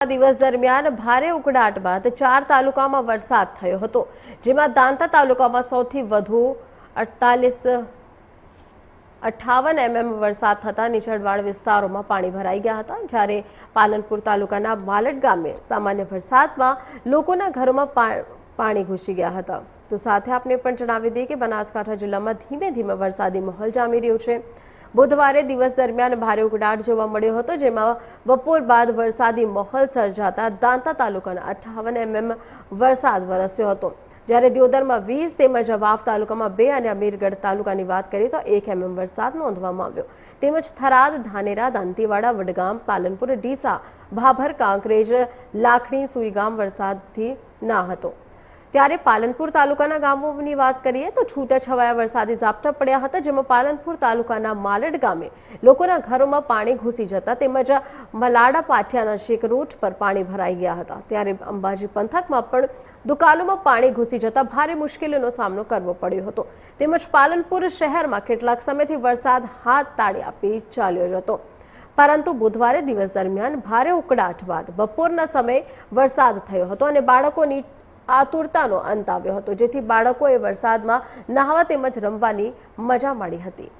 દિવસ દરમિયાન ભારે ઉકળાટ બાદ ચાર તાલુકામાં વરસાદ થયો હતો, જેમાં દાંતા તાલુકામાં સૌથી વધુ અડતાલીસ, અઠાવન એમએમ વરસાદ થતાં નીચાણવાળ વિસ્તારોમાં પાણી ભરાઈ ગયા હતા. જ્યારે પાલનપુર તાલુકાના માલટ ગામે સામાન્ય વરસાદમાં લોકોના ઘરોમાં પાણી ઘૂસી ગયા હતા. તો સાથે આપને પણ જણાવી દઈએ કે બનાસકાંઠા જિલ્લામાં ધીમે ધીમે વરસાદી માહોલ જામી રહ્યો છે. બુધવારે દિવસ દરમિયાન ભારે ઉકળાટ જોવા મળ્યો હતો, જેમાં બપોર બાદ વરસાદી માહોલ સર્જાતા દાંતા તાલુકાના અઠ્ઠાવન એમએમ વરસાદ વરસ્યો હતો. જ્યારે દિયોદરમાં વીસ તેમજ વાવ તાલુકામાં બે અને અમીરગઢ તાલુકાની વાત કરીએ તો એક એમએમ વરસાદ નોંધવામાં આવ્યો. તેમજ થરાદ, ધાનેરા, દાંતીવાડા, વડગામ, પાલનપુર, ડીસા, ભાભર, કાંકરેજ, લાખણી, સુઈગામ વરસાદથી ના હતો. ત્યારે પાલનપુર તાલુકાના ગામોની વાત કરીએ તો છૂટાછવાયા વરસાદી ઝાપટા પડ્યા હતા, જેમાં પાલનપુર તાલુકાના માલડ ગામે લોકોના ઘરોમાં પાણી ઘૂસી જતા તેમજ મલાડા પાટિયાના શેક રોડ પર પાણી ભરાઈ ગયા હતા. ત્યારે અંબાજી પંથકમાં પણ દુકાનોમાં પાણી ઘૂસી જતા ભારે મુશ્કેલીનો સામનો કરવો પડ્યો હતો. તેમજ પાલનપુર શહેરમાં કેટલાક સમયથી વરસાદ હાથ તાળી આપી ચાલ્યો હતો. પરંતુ બુધવારે દિવસ દરમિયાન ભારે ઉકળાટ બાદ બપોરના સમયે વરસાદ થયો હતો અને બાળકોની આતુરતાનો અંત આવ્યો હતો જેથી બાળકોએ વરસાદમાં નહાવા તેમજ રમવાની મજા માણી હતી.